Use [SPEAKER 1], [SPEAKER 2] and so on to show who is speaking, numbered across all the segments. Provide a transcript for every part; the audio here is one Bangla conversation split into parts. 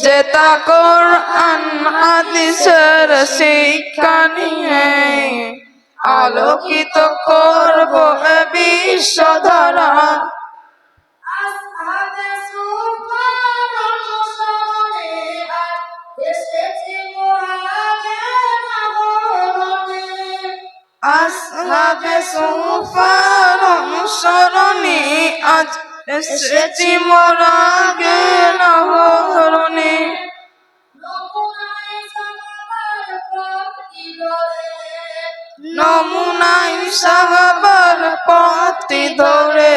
[SPEAKER 1] যেটা কোরআন
[SPEAKER 2] হাদিসের শিক্ষা নিয়ে আলোকিত করব এ
[SPEAKER 1] আসহাবে সুফার অনুসরণে
[SPEAKER 2] আজ এসেছি মোরা নহরণে। নমুনাই সাহাবার পথটি ধরে।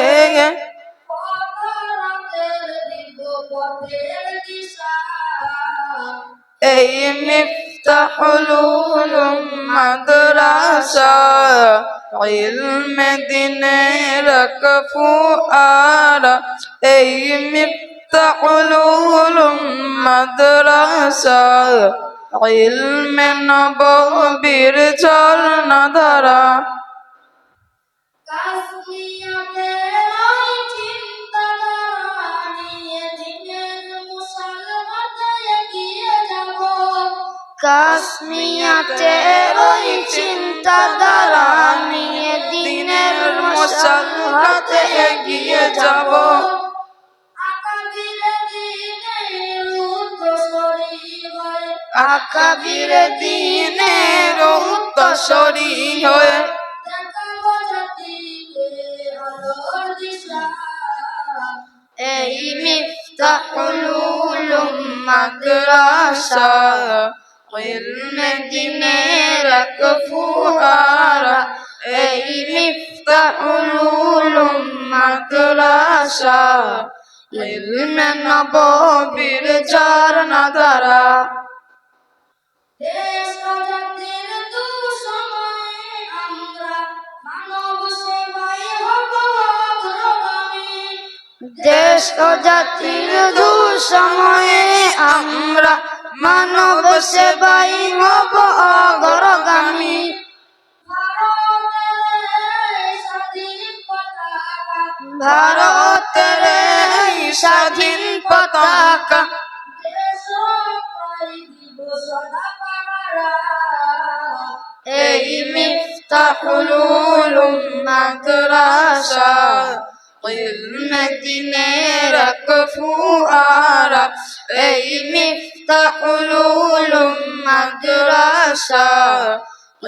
[SPEAKER 2] এই মিফতাহুল উলুম মাদ্রাসা ইলমে দিনের ফুয়ারা এই মিফতাহুল উলুম মাদ্রাসা। ইলমে নববীর ঝর্ণা ধারা
[SPEAKER 1] কাশ্মীরের ওই চিন্তাধারা নিয়ে দিনের মুসলমানতে এগিয়ে যাব। আকাবিরে দিনের উত্তরসূরি হয়ে।
[SPEAKER 2] এই মিফতাহুল মাদ্রাসা। ইলমে দিনের ফুয়ারা এই মিফতাহুল উলুম মাদ্রাসা ইলমে নববীর ঝর্ণা
[SPEAKER 1] দেশ ও জাতির দুঃসময়ে আমরা মানব সেবায় হব অগ্রগামী।
[SPEAKER 2] দেশ ও দুঃসময়ে আমরা মানব সেবাই হব অগ্রগামী।
[SPEAKER 1] ভারতের স্বাধীন পতাকা।
[SPEAKER 2] এই মিফতাহুল উলুম মাদ্রাসা ইলমে দিনের ফুয়ারা এই মিফতাহুল মাদ্রাসা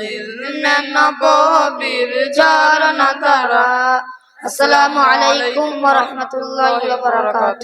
[SPEAKER 2] ইলমে নববীর ঝর্ণা ধারা আসসালামু আলাইকুম ওয়া রাহমাতুল্লাহি ওয়া বারাকাতুহু।